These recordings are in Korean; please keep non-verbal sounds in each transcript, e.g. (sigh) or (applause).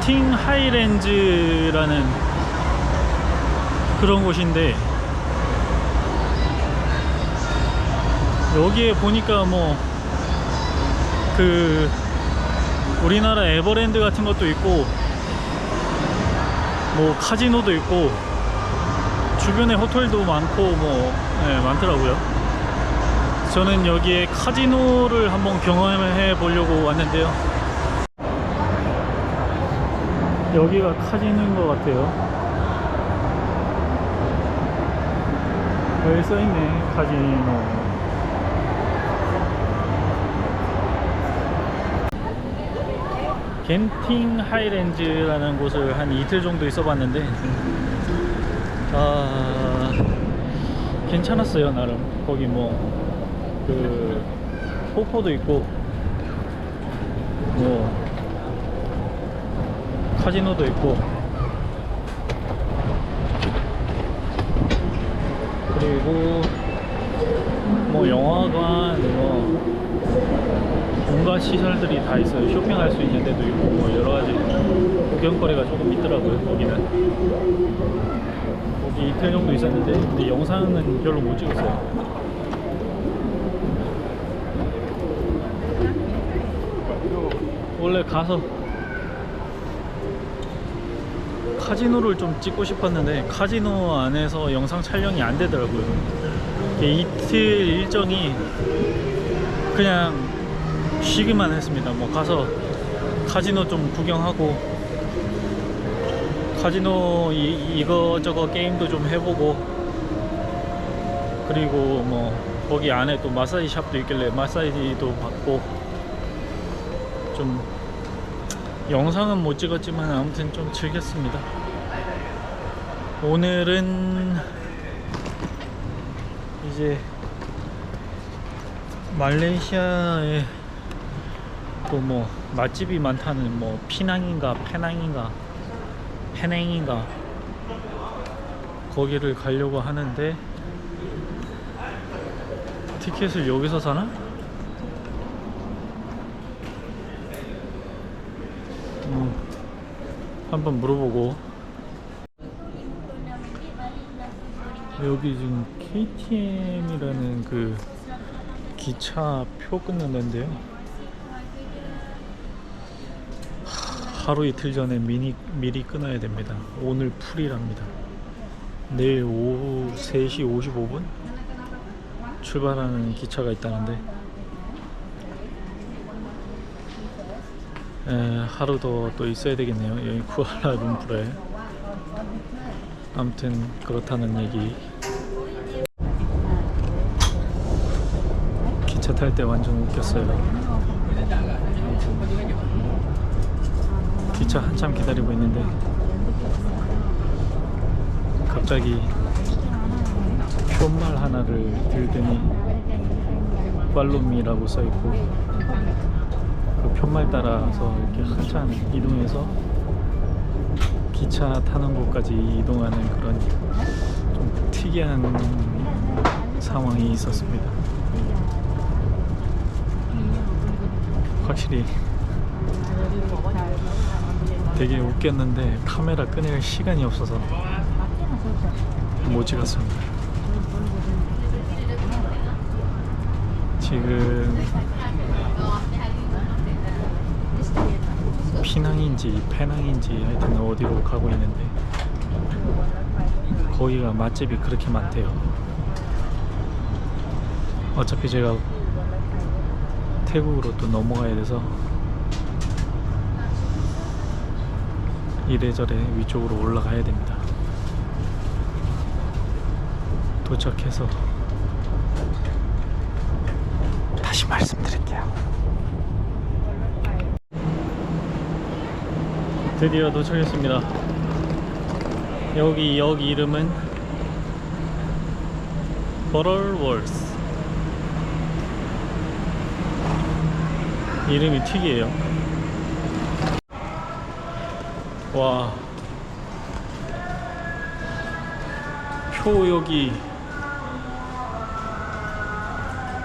겐팅 하이랜즈라는 그런 곳인데 여기에 보니까 뭐 그 우리나라 에버랜드 같은 것도 있고 뭐 카지노도 있고 주변에 호텔도 많고 뭐 네, 많더라고요. 저는 여기에 카지노를 한번 경험해 보려고 왔는데요. 여기가 카지노인 것 같아요. 여기 써있네, 카지노. 겐팅 하이랜즈라는 곳을 한 이틀 정도 있어 봤는데, 아, 괜찮았어요, 나름. 거기 뭐, 그, 폭포도 있고, 뭐, 카지노도 있고. 그리고 뭐 영화관 뭐 온갖 시설들이 다 있어요. 쇼핑할 수 있는 데도 있고 뭐 여러 가지 구경거리가 조금 있더라고요 거기는. 거기 이틀 정도 있었는데 근데 영상은 별로 못 찍었어요. 원래 가서 카지노를 좀 찍고 싶었는데 카지노 안에서 영상 촬영이 안 되더라고요. 이틀 일정이 그냥 쉬기만 했습니다. 뭐 가서 카지노 좀 구경하고 카지노 이, 이거저거 게임도 좀 해보고 그리고 뭐 거기 안에 또 마사지 샵도 있길래 마사지도 받고 좀 영상은 못 찍었지만 아무튼 좀 즐겼습니다. 오늘은 이제 말레이시아에 또 뭐 맛집이 많다는 뭐 피낭인가 페낭인가 페냉인가 거기를 가려고 하는데 티켓을 여기서 사나? 음, 한번 물어보고. 여기 지금 KTM이라는 그 기차 표 끊는 데인데요. 하- 하루 이틀 전에 미니, 미리 끊어야 됩니다. 오늘 풀이랍니다. 내일 오후 3시 55분 출발하는 기차가 있다는데 에, 하루 더 또 있어야 되겠네요. 여기 쿠알라룸푸르에. 아무튼 그렇다는 얘기. 기차 탈 때 완전 웃겼어요. 기차 한참 기다리고 있는데 갑자기 표말 하나를 들더니 팔로미라고 써있고 그 편말 따라서 이렇게 한참 이동해서 기차 타는 곳까지 이동하는 그런 좀 특이한 상황이 있었습니다. 확실히 되게 웃겼는데 카메라 꺼낼 시간이 없어서 못 찍었습니다. 지금 피낭인지 페낭인지 하여튼 어디로 가고 있는데 거기가 맛집이 그렇게 많대요. 어차피 제가 태국으로 또 넘어가야 돼서 이래저래 위쪽으로 올라가야 됩니다. 도착해서 다시 말씀드릴게요. 드디어 도착했습니다. 여기 역 이름은 버럴월스. 이름이 특이해요. 와. 표 여기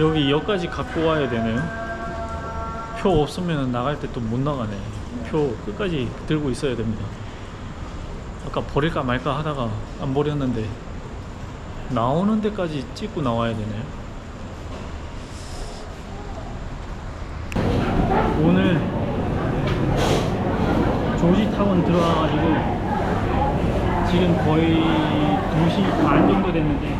여기 역까지 갖고 와야 되네요. 표 없으면 나갈 때 또 못 나가네. 표 끝까지 들고 있어야 됩니다. 아까 버릴까 말까 하다가 안 버렸는데 나오는 데까지 찍고 나와야 되네요. 오늘 조지타운 들어와가지고 지금 거의 2시 반 정도 됐는데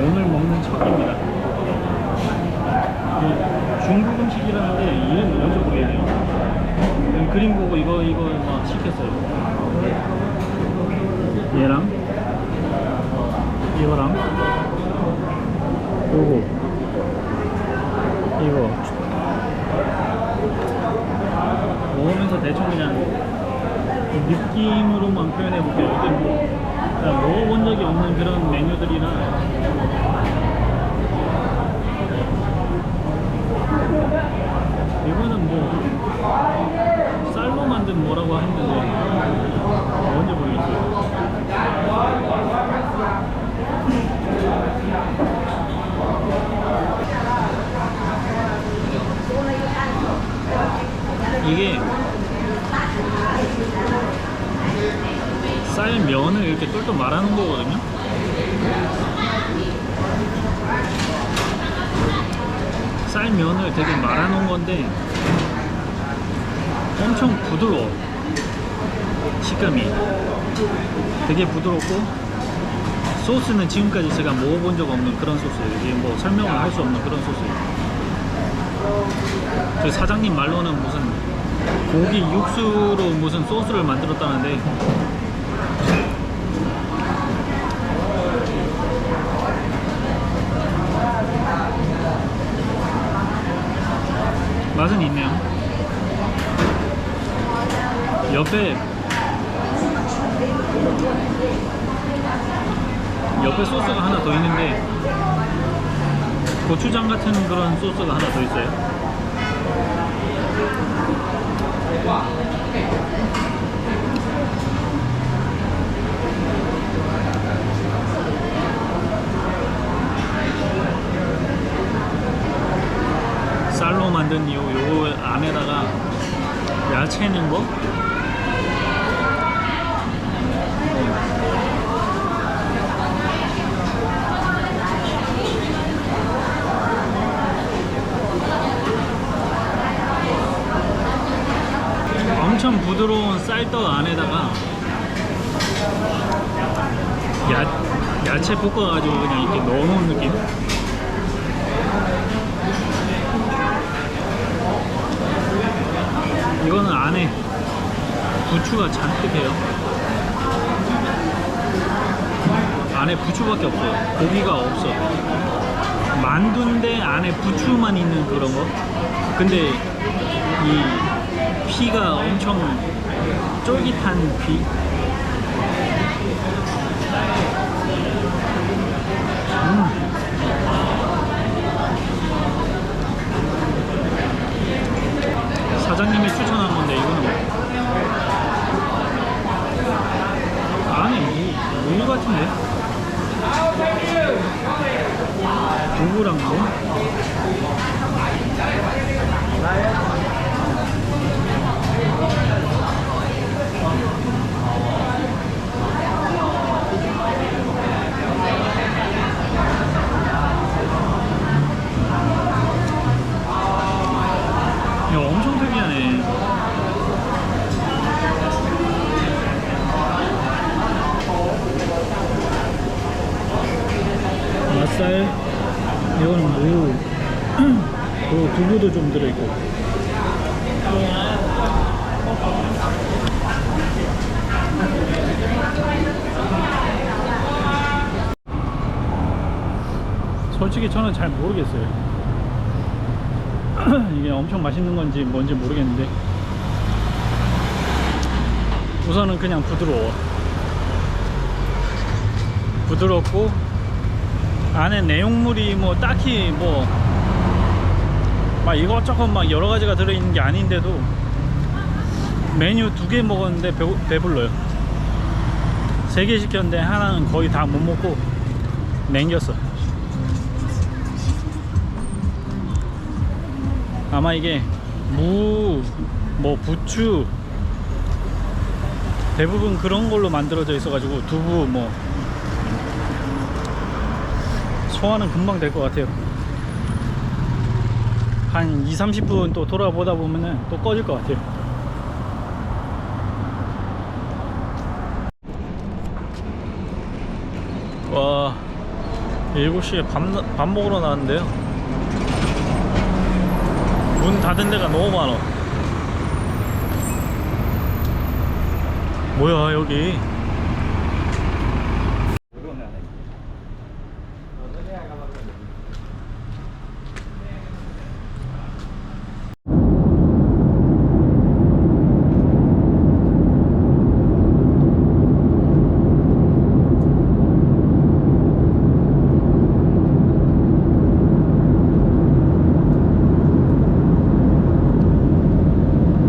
오늘 먹는 첫입니다. 그 중국 음식이라는데 이름 뭔지 모르겠네요. 그림 보고 이거 이거 막 시켰어요. 얘랑? 이거랑? 요거. 이거. 먹으면서 대충 그냥 느낌으로만 표현해 볼게요. 이게 뭐 먹어본 적이 없는 그런 메뉴들이라 이거는 뭐 만든 뭐라고 했는데 뭔지 모르겠어요. 이게 쌀 면을 이렇게 똘똘 말아놓은 거거든요. 쌀 면을 되게 말아놓은 건데 엄청 부드러워. 식감이 되게 부드럽고 소스는 지금까지 제가 먹어본 적 없는 그런 소스예요. 이게 뭐 설명을 할 수 없는 그런 소스예요. 저희 사장님 말로는 무슨 고기 육수로 무슨 소스를 만들었다는데 맛은 있네요. 옆에 옆에 소스가 하나 더 있는데 고추장 같은 그런 소스가 하나 더 있어요. 쌀로 만든 요, 요 안에다가 야채 넣은 거? 엄청 부드러운 쌀떡 안에다가 야, 야채 볶아가지고 그냥 이렇게 넣어놓은 느낌? 이거는 안에 부추가 잔뜩 해요. 안에 부추밖에 없어요. 고기가 없어. 만두인데 안에 부추만 있는 그런 거. 근데 이 피가 엄청 쫄깃한 피. 음. 사장님이 추천한 건데 이거는 안에 무, 무 같은데? 두부랑 무? 야 엄청 특이하네 맛살 이거는 무 그리고 두부도 좀 들어있고 솔직히 저는 잘 모르겠어요. (clears throat) 이게 엄청 맛있는 건지 뭔지 모르겠는데. 우선은 그냥 부드러워. 부드럽고 안에 내용물이 뭐 딱히 뭐 막 이것저것 막 여러 가지가 들어있는 게 아닌데도 메뉴 두 개 먹었는데 배, 배불러요. 세 개 시켰는데 하나는 거의 다 못 먹고 남겼어 아마 이게 무 뭐 부추 대부분 그런 걸로 만들어져 있어가지고 두부 뭐 소화는 금방 될 것 같아요. 한 2, 30분 또 돌아보다 보면은 또 꺼질 것 같아요. 와, 7시에 밥, 나- 밥 먹으러 나왔는데요. 문 닫은 데가 너무 많아. 뭐야, 여기.